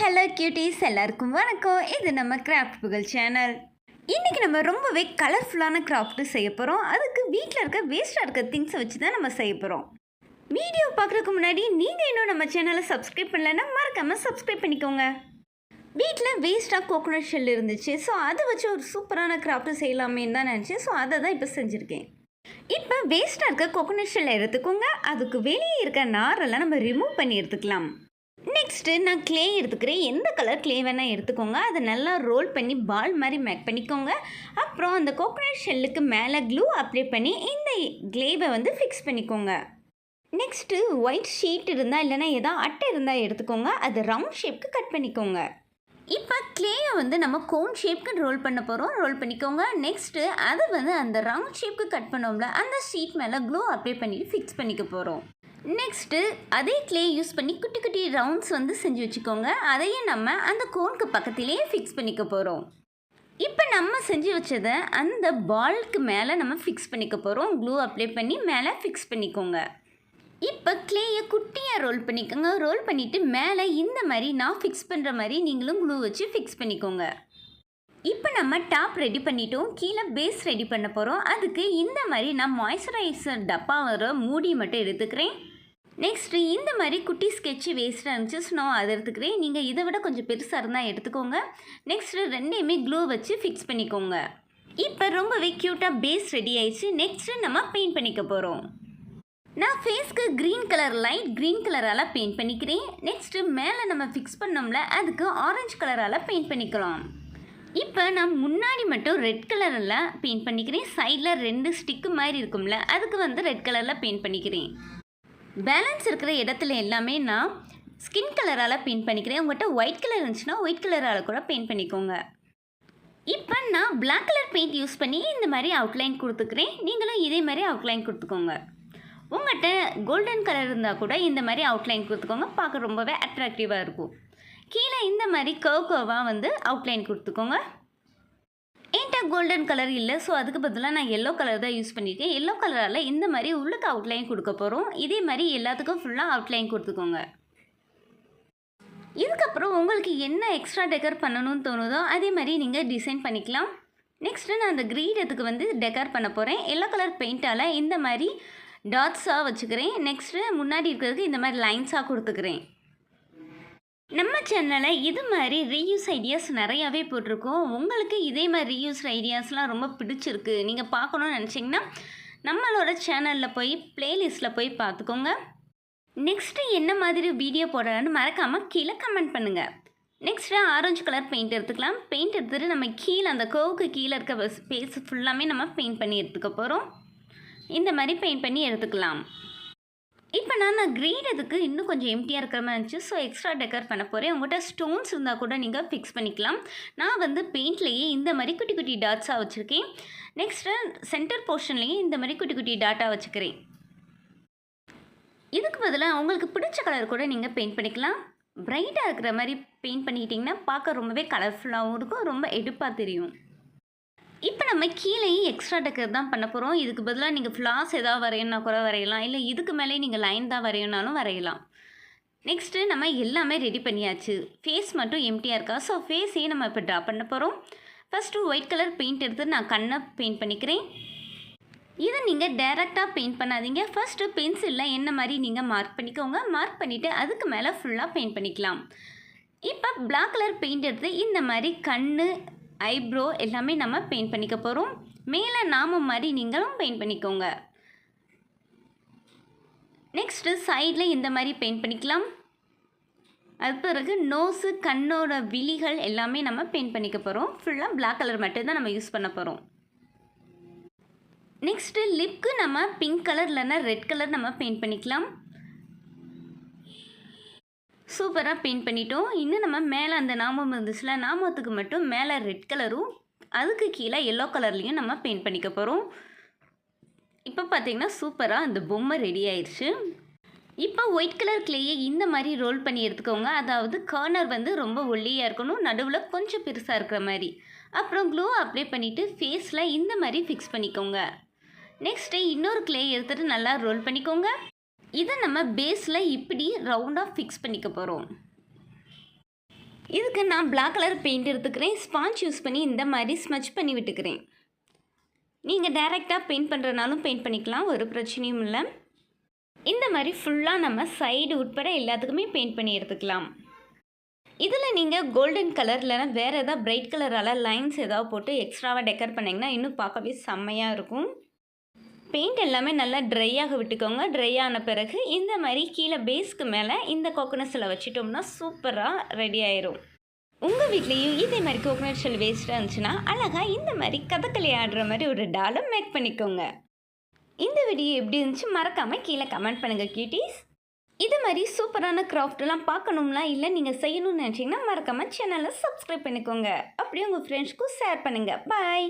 Hello cuties எல்லாருக்கும் வணக்கம். இது நம்ம கிராஃப்ட் புகழ் சேனல் இன்றைக்கி நம்ம ரொம்பவே கலர்ஃபுல்லான கிராஃப்ட்டு செய்ய போகிறோம் அதுக்கு வீட்டில் இருக்க வேஸ்ட்டாக இருக்க திங்ஸை வச்சு தான் நம்ம செய்ய போகிறோம் வீடியோ பார்க்குறதுக்கு முன்னாடி நீங்கள் இன்னும் நம்ம சேனலை சப்ஸ்கிரைப் பண்ணலைன்னா மறக்காமல் சப்ஸ்கிரைப் பண்ணிக்கோங்க. வீட்டில் வேஸ்ட்டாக கோகோனட் ஷெல் இருந்துச்சு. ஸோ அதை வச்சு ஒரு சூப்பரான கிராஃப்ட்டு செய்யலாமேன்னு தான் நினச்சேன். ஸோ அதை தான் இப்போ செஞ்சுருக்கேன். இப்போ வேஸ்ட்டாக இருக்க கோகோனட் ஷெல்லை எடுத்துக்கோங்க. அதுக்கு வெளியே இருக்க நாரெல்லாம் நம்ம ரிமூவ் பண்ணி எடுத்துக்கலாம். நெக்ஸ்ட்டு நான் க்ளே எடுத்துக்கிறேன். எந்த கலர் க்ளே வேணால் எடுத்துக்கோங்க. அதை நல்லா ரோல் பண்ணி பால் மாதிரி மேக் பண்ணிக்கோங்க. அப்புறம் அந்த கோகோனட் ஷெல்லுக்கு மேலே க்ளூ அப்ளை பண்ணி இந்த க்ளேவை வந்து ஃபிக்ஸ் பண்ணிக்கோங்க. நெக்ஸ்ட்டு ஒயிட் ஷீட் இருந்தால் இல்லைனா ஏதோ அட்டை இருந்தால் எடுத்துக்கோங்க. அது ரவுண்ட் ஷேப்க்கு கட் பண்ணிக்கோங்க. இப்போ க்ளேயை வந்து நம்ம கோன் ஷேப்க்கு ரோல் பண்ண போகிறோம் ரோல் பண்ணிக்கோங்க. நெக்ஸ்ட்டு அதை வந்து அந்த ரவுண்ட் ஷேப்க்கு கட் பண்ணோம்ல அந்த ஷீட் மேலே க்ளூ அப்ளை பண்ணிட்டு ஃபிக்ஸ் பண்ணிக்க போகிறோம் நெக்ஸ்ட்டு அதே கிளே யூஸ் பண்ணி குட்டி குட்டி ரவுண்ட்ஸ் வந்து செஞ்சு வச்சுக்கோங்க. அதையும் நம்ம அந்த கோனுக்கு பக்கத்திலேயே ஃபிக்ஸ் பண்ணிக்க போகிறோம் இப்போ நம்ம செஞ்சு வச்சதை அந்த பால்க்கு மேலே நம்ம ஃபிக்ஸ் பண்ணிக்க போகிறோம் க்ளூ அப்ளை பண்ணி மேலே ஃபிக்ஸ் பண்ணிக்கோங்க. இப்போ க்ளேயை குட்டியாக ரோல் பண்ணிக்கோங்க. ரோல் பண்ணிவிட்டு மேலே இந்த மாதிரி நான் ஃபிக்ஸ் பண்ணுற மாதிரி நீங்களும் க்ளூ வச்சு ஃபிக்ஸ் பண்ணிக்கோங்க. இப்போ நம்ம டாப் ரெடி பண்ணிட்டோம். கீழே பேஸ் ரெடி பண்ண போகிறோம் அதுக்கு இந்த மாதிரி நான் மாய்ஸ்சரைசர் டப்பா வர மூடி மட்டும் எடுத்துக்கிறேன். நெக்ஸ்ட்டு இந்த மாதிரி குட்டி ஸ்கெட்சு வேஸ்ட்டாக இருந்துச்சு நான் அதை எடுத்துக்கிறேன். நீங்கள் இதை விட கொஞ்சம் பெருசாக இருந்தால் எடுத்துக்கோங்க. நெக்ஸ்ட்டு ரெண்டையுமே க்ளூ வச்சு ஃபிக்ஸ் பண்ணிக்கோங்க. இப்போ ரொம்பவே க்யூட்டாக பேஸ் ரெடி ஆயிடுச்சு. நெக்ஸ்ட்டு நம்ம பெயிண்ட் பண்ணிக்க போகிறோம் நான் ஃபேஸ்க்கு க்ரீன் கலர் லைட் க்ரீன் கலரால் பெயிண்ட் பண்ணிக்கிறேன். நெக்ஸ்ட்டு மேலே நம்ம ஃபிக்ஸ் பண்ணோம்ல அதுக்கு ஆரஞ்சு கலரால் பெயிண்ட் பண்ணிக்கலாம். இப்போ நான் முன்னாடி மட்டும் ரெட் கலரில் பெயிண்ட் பண்ணிக்கிறேன். சைடில் ரெண்டு ஸ்டிக்கு மாதிரி இருக்கும்ல அதுக்கு வந்து ரெட் கலரில் பெயிண்ட் பண்ணிக்கிறேன். பேலன்ஸ் இருக்கிற இடத்துல எல்லாமே நான் ஸ்கின் கலரால் பெயிண்ட் பண்ணிக்கிறேன். உங்கள்கிட்ட ஒயிட் கலர் இருந்துச்சுன்னா ஒயிட் கலரால் கூட பெயிண்ட் பண்ணிக்கோங்க. இப்போ நான் பிளாக் கலர் பெயிண்ட் யூஸ் பண்ணி இந்த மாதிரி அவுட்லைன் கொடுத்துக்கிறேன். நீங்களும் இதே மாதிரி அவுட்லைன் கொடுத்துக்கோங்க. உங்கள்கிட்ட கோல்டன் கலர் இருந்தால் கூட இந்த மாதிரி அவுட்லைன் கொடுத்துக்கோங்க. பார்க்க ரொம்பவே அட்ராக்டிவாக இருக்கும். கீழே இந்த மாதிரி கவ் கவாக வந்து அவுட்லைன் கொடுத்துக்கோங்க. கோல்டன் கலர் இல்லை? ஸோ அதுக்கு பதிலாக நான் எல்லோ கலர் தான் யூஸ் பண்ணியிருக்கேன் எல்லோ கலரால் இந்த மாதிரி உள்ளுக்கு அவுட்லைன் கொடுக்க போகிறோம் இதே மாதிரி எல்லாத்துக்கும் ஃபுல்லாக அவுட்லைன் கொடுத்துக்கோங்க. இதுக்கப்புறம் உங்களுக்கு என்ன எக்ஸ்ட்ரா டெக்கர் பண்ணணும்னு தோணுதோ அதே மாதிரி நீங்கள் டிசைன் பண்ணிக்கலாம். நெக்ஸ்ட்டு நான் அந்த கிரீடத்துக்கு வந்து டெக்கர் பண்ண போகிறேன் எல்லோ கலர் பெயிண்டால் இந்த மாதிரி டாட்ஸாக வச்சுக்கிறேன். நெக்ஸ்ட்டு முன்னாடி இருக்கிறதுக்கு இந்த மாதிரி லைன்ஸாக கொடுத்துக்கிறேன். நம்ம சேனலில் இது மாதிரி ரீயூஸ் ஐடியாஸ் நிறையாவே போட்டிருக்கோம். உங்களுக்கு இதே மாதிரி ரீயூஸ் ஐடியாஸ்லாம் ரொம்ப பிடிச்சிருக்கு. நீங்கள் பார்க்கணுன்னு நினச்சிங்கன்னா நம்மளோட சேனலில் போய் ப்ளேலிஸ்ட்டில் போய் பார்த்துக்கோங்க. நெக்ஸ்ட்டு என்ன மாதிரி வீடியோ போடலான்னு மறக்காமல் கீழே கமெண்ட் பண்ணுங்கள் நெக்ஸ்ட்டு ஆரஞ்சு கலர் பெயிண்ட் எடுத்துக்கலாம். பெயிண்ட் எடுத்துகிட்டு நம்ம கீழே அந்த கோவுக்கு கீழே இருக்க ஸ்பேஸ் ஃபுல்லாமே நம்ம பெயிண்ட் பண்ணி எடுத்துக்க போகிறோம் இந்த மாதிரி பெயிண்ட் பண்ணி எடுத்துக்கலாம். இப்போ நான் நான் இதுக்கு இன்னும் கொஞ்சம் எம்டியாக இருக்கிற மாதிரி இருந்துச்சு. ஸோ எக்ஸ்ட்ரா டெக்கர் பண்ண போகிறேன் உங்கள்கிட்ட ஸ்டோன்ஸ் இருந்தால் கூட நீங்கள் ஃபிக்ஸ் பண்ணிக்கலாம். நான் வந்து பெயிண்ட்லேயே இந்த மாதிரி குட்டி குட்டி டாட்ஸாக வச்சுருக்கேன். நெக்ஸ்ட்டு சென்டர் போர்ஷன்லேயே இந்த மாதிரி குட்டி குட்டி டாட்டாக வச்சுக்கிறேன். இதுக்கு பதிலாக உங்களுக்கு பிடிச்ச கலர் கூட நீங்கள் பெயிண்ட் பண்ணிக்கலாம். பிரைட்டாக இருக்கிற மாதிரி பெயிண்ட் பண்ணிக்கிட்டிங்கன்னா பார்க்க ரொம்பவே கலர்ஃபுல்லாகவும் இருக்கும். ரொம்ப எடுப்பாக தெரியும். இப்போ நம்ம கீழேயும் எக்ஸ்ட்ரா டெக்கர் தான் பண்ண போகிறோம் இதுக்கு பதிலாக நீங்கள் ஃப்ளாஸ் ஏதாவது வரையணும்னா கூட வரையலாம். இல்லை இதுக்கு மேலே நீங்கள் லைன் தான் வரையணுனாலும் வரையலாம். நெக்ஸ்ட்டு நம்ம எல்லாமே ரெடி பண்ணியாச்சு. ஃபேஸ் மட்டும் எம்டியாக இருக்கா? ஸோ ஃபேஸையே நம்ம இப்போ ட்ரா பண்ண போகிறோம் ஃபஸ்ட்டு ஒயிட் கலர் பெயிண்ட் எடுத்து நான் கண்ணை பெயிண்ட் பண்ணிக்கிறேன். இதை நீங்கள் டைரெக்டாக பெயிண்ட் பண்ணாதீங்க. ஃபஸ்ட்டு பென்சிலில் என்ன மாதிரி நீங்கள் மார்க் பண்ணிக்கோங்க. மார்க் பண்ணிவிட்டு அதுக்கு மேலே ஃபுல்லாக பெயிண்ட் பண்ணிக்கலாம். இப்போ பிளாக் கலர் பெயிண்ட் எடுத்து இந்த மாதிரி கண் ஐப்ரோ எல்லாமே நம்ம பெயிண்ட் பண்ணிக்க போகிறோம் மேலே நாம மாதிரி நீங்களும் பெயிண்ட் பண்ணிக்கோங்க. நெக்ஸ்ட்டு சைடில் இந்த மாதிரி பெயிண்ட் பண்ணிக்கலாம். அது பிறகு நோஸு கண்ணோட விழிகள் எல்லாமே நம்ம பெயிண்ட் பண்ணிக்க போகிறோம் ஃபுல்லாக பிளாக் கலர் மட்டும்தான் நம்ம யூஸ் பண்ண போகிறோம் நெக்ஸ்ட்டு லிப்க்கு நம்ம பிங்க் கலர் இல்லைன்னா ரெட் கலர் நம்ம பெயிண்ட் பண்ணிக்கலாம். சூப்பராக பெயிண்ட் பண்ணிட்டோம். இன்னும் நம்ம மேலே அந்த நாமம் இருந்துச்சுல நாமத்துக்கு மட்டும் மேலே ரெட் கலரும் அதுக்கு கீழே எல்லோ கலர்லேயும் நம்ம பெயிண்ட் பண்ணிக்க போகிறோம் இப்போ பார்த்தீங்கன்னா சூப்பராக அந்த பொம்மை ரெடி ஆயிடுச்சு இப்போ ஒயிட் கலர் கிளேயை இந்த மாதிரி ரோல் பண்ணி எடுத்துக்கோங்க. அதாவது கார்னர் வந்து ரொம்ப ஒல்லியாக இருக்கணும் நடுவில் கொஞ்சம் பெருசாக இருக்கிற மாதிரி. அப்புறம் க்ளோ அப்ளை பண்ணிவிட்டு ஃபேஸில் இந்த மாதிரி ஃபிக்ஸ் பண்ணிக்கோங்க. நெக்ஸ்ட்டு இன்னொரு கிளே எடுத்துகிட்டு நல்லா ரோல் பண்ணிக்கோங்க. இதை நம்ம பேஸில் இப்படி ரவுண்டாக ஃபிக்ஸ் பண்ணிக்க போகிறோம் இதுக்கு நான் பிளாக் கலர் பெயிண்ட் எடுத்துக்கிறேன். ஸ்பாஞ்ச் யூஸ் பண்ணி இந்த மாதிரி ஸ்மச் பண்ணி விட்டுக்கிறேன். நீங்கள் டைரெக்டாக பெயிண்ட் பண்ணுறனாலும் பெயிண்ட் பண்ணிக்கலாம் ஒரு பிரச்சனையும் இல்லை. இந்த மாதிரி ஃபுல்லாக நம்ம சைடு உட்பட எல்லாத்துக்குமே பெயிண்ட் பண்ணி எடுத்துக்கலாம். இதில் நீங்கள் கோல்டன் கலர் இல்லைனா வேறு எதாவது பிரைட் கலரால் லைன்ஸ் ஏதாவது போட்டு எக்ஸ்ட்ராவாக டெக்கர் பண்ணிங்கன்னா இன்னும் பார்க்கவே செம்மையாக இருக்கும். பெயிண்ட் எல்லாமே நல்லா ட்ரை ஆக விட்டுக்கோங்க. ட்ரை ஆன பிறகு இந்த மாதிரி கீழே பேஸ்க்கு மேலே இந்த கோகோனட் வச்சுட்டோம்னா சூப்பராக ரெடி ஆயிரும். உங்கள் வீட்லேயும் இதே மாதிரி கோகோனட் ஷெல் வேஸ்ட்டாக இருந்துச்சுன்னா அழகாக இந்த மாதிரி கதகளி ஆடுற மாதிரி ஒரு டாலும் மேக் பண்ணிக்கோங்க. இந்த வீடியோ எப்படி இருந்துச்சு மறக்காமல் கீழே கமெண்ட் பண்ணுங்கள் கியூட்டீஸ் இது மாதிரி சூப்பரான கிராஃப்ட்லாம் பார்க்கணும்லாம் இல்லை நீங்கள் செய்யணும்னு நினச்சிங்கன்னா மறக்காமல் சேனலை சப்ஸ்கிரைப் பண்ணிக்கோங்க. அப்படியே உங்கள் ஃப்ரெண்ட்ஸ்க்கும் ஷேர் பண்ணுங்கள் பாய்